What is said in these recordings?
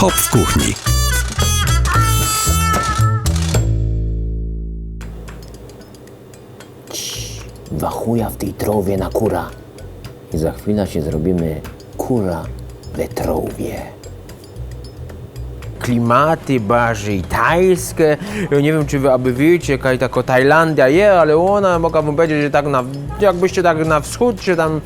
Hop w kuchni. Wachuja w tej trowie na kura. I za chwilę się zrobimy kura we trowie. Klimaty bardziej tajskie. Nie wiem, czy wy aby wiecie, jaka taka Tajlandia jest, ale ona, mogę wam powiedzieć, że tak na, jakbyście tak na wschód się tam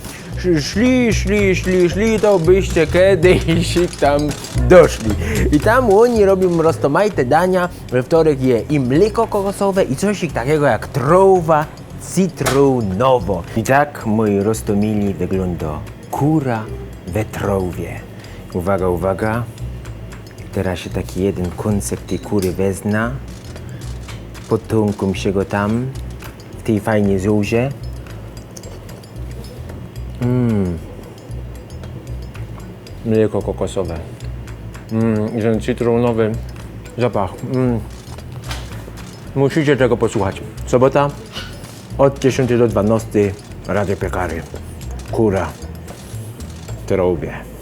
szli, szli, szli, szli, to byście kiedyś tam doszli. I tam oni robią roztomajte dania, we wtorek je i mleko kokosowe i coś takiego jak trowa cytrunowo. I tak, moi roztomili, wygląda kura we trowie. Uwaga, uwaga. Teraz się taki jeden kąsek tej kury wezna. Potunkum się go tam w tej fajnej zuzie. Mmm. Mleko kokosowe. Mmm, ten cytrunowy zapach. Mmm. Musicie tego posłuchać. Sobota od 10 do 12 Radio Piekary. Kura. Trowie.